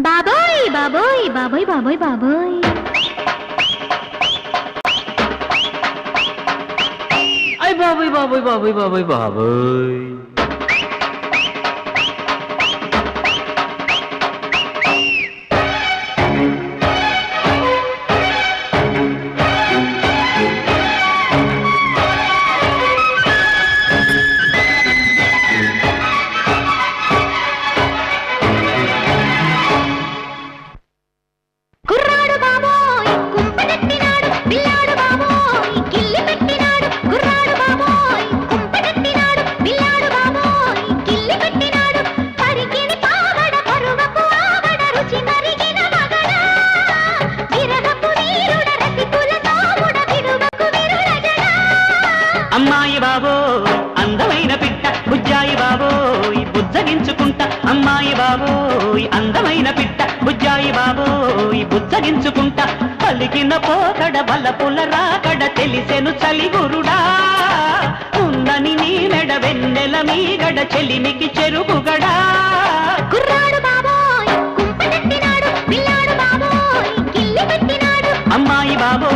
బాబోయ్ బాబోయ్ బాబోయ్ బాబోయ్ బాబోయ్ అయ్ బాబోయ్ బాబోయ్ బాబోయ్ బాబోయ్ బాబోయ్ కుర్రాడు బాబోయ్ అందమైన పిట్ట బుజ్జాయి బాబోయ్ బుజ్జగించుకుంటా పలికిన పోకడ బలపుల రాకడ తెలిసెను చలిగురుడా. ఉందని నీ మెడ వెన్నెల మీగడ చెలిమికి చెరుగుగడా కుర్రాడు బాబోయ్ అమ్మాయి బాబోయ్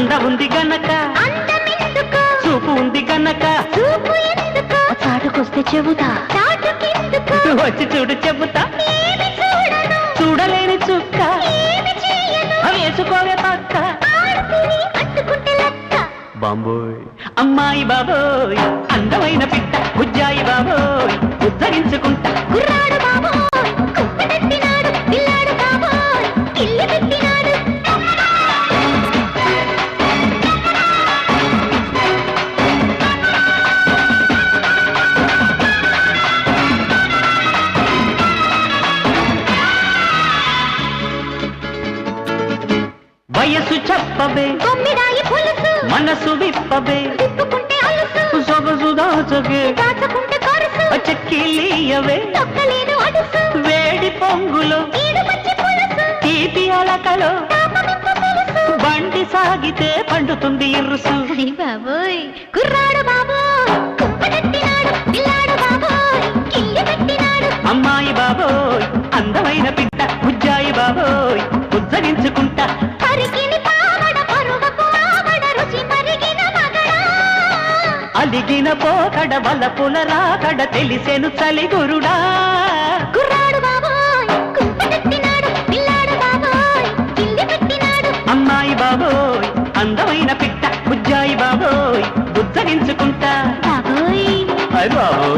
అంద ఉంది గనక. చూపు ఉంది గనక. చూపు ఎందుకు? చాటుకొస్తే చెబుతా. వచ్చి చూడు చెబుతా. చూడలేని చుక్క. ఏమి చేయను? వేసుకోవే పక్క. ఆడుకుని అట్టుకుంటే లెక్క. బాంబోయ్. అమ్మాయి బాబోయ్ అందమైన పిట్ట బుజ్జాయి బాబోయ్ ఉద్ధరించుకుంటా కుర్రాడు బాబోయ్ వయసు చెప్పవే. కొమ్మిడాయి పులుసు. మనసు తిప్పుకుంటే అలుసు. సొగసు దాచగే దాచుకుంటే కరుసు. చెక్కిలీయవే తొక్కలేను అడుసు వేడి పొంగులో. ఈడు పచ్చి పులుసు. తీపి అలకలో. బండి సాగితే పండుతుంది ఇరుసు. బాబోయ్. కుర్రాడు కుంపటెత్తినాడు పిల్లాడు బాబోయ్ కిల్లి పెట్టినాడు అమ్మాయి బాబోయ్. అందమైన పిట్ట బుజ్జాయి బాబోయ్. ఉద్ధరించుకుంటా అలిగిన పోకడ వలపుల రాకడ తెలిసెను చలిగురుడా అమ్మాయి బాబోయ్ అందమైన పిట్ట బుజ్జాయి బాబోయ్. అయ్ బాబోయ్.